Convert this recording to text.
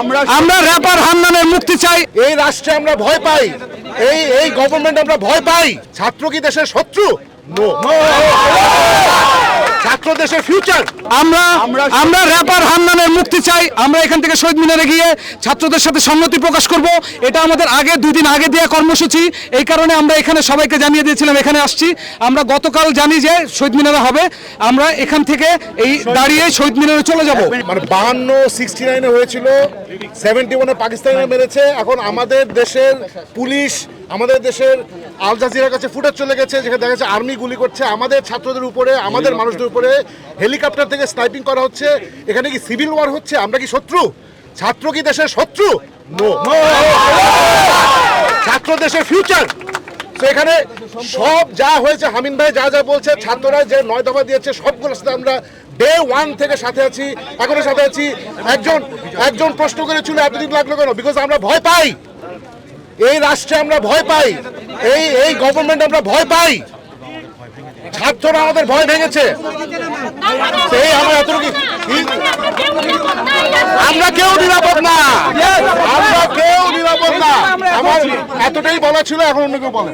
আমরা আমরা র্যাপার হান্নানের মুক্তি চাই। এই রাষ্ট্রে আমরা ভয় পাই। এই এই গভর্নমেন্ট আমরা ভয় পাই। ছাত্র কি দেশের শত্রু? নো দেশের ফিউচার আমরা আমরা র্যাপার হান্নানের মুক্তি চাই। আমরা এখান থেকে শহীদ মিনারে গিয়ে ছাত্রদের সাথে সংগতি প্রকাশ করব। এটা আমাদের আগে দুই দিন আগে দেওয়া কর্মসূচি। এই কারণে আমরা এখানে সবাইকে জানিয়ে দিয়েছিলাম এখানে আসছি। আমরা গতকাল জানি যে শহীদ মিনারে হবে। আমরা এখান থেকে এই দাঁড়িয়ে শহীদ মিনারে চলে যাব। মানে বাহান্ন সিক্সটি নাইনে হয়েছিল। সেভেন্টি ওয়ানে পাকিস্তানিরা মেরেছে। এখন আমাদের দেশের পুলিশ আমাদের দেশের আল জাজিরার কাছে ফুটেজ চলে গেছে যেখানে দেখা যাচ্ছে আর্মি গুলি করছে। আমাদের ছাত্রদের উপরে আমাদের মানুষদের উপরে হেলিকপ্টার থেকে স্নাইপিং করা হচ্ছে। এখানে কি সিভিল ওয়ার হচ্ছে? আমরা কি শত্রু? ছাত্র কি দেশের শত্রু? ছাত্র দেশের ফিউচার তো এখানে সব যা হয়েছে হামিন ভাই যা যা বলছে ছাত্ররা যে নয় দফা দিয়েছে সবগুলোর সাথে আমরা ডে ওয়ান থেকে সাথে আছি এখনও সাথে আছি। একজন একজন প্রশ্ন করেছিল এতদিন লাগল কেন? বিকজ আমরা ভয় পাই। এই রাষ্ট্রে আমরা ভয় পাই। এই এই গভর্নমেন্ট আমরা ভয় পাই। ছাত্ররা আমাদের ভয় ভেঙেছে। সেই আমরা এতটুকু আমরা কেউ নিরাপদ না। আমরা কেউ নিরাপদ না। আমার এতটাই বলা ছিল, এখন অন্য কেউ বলে।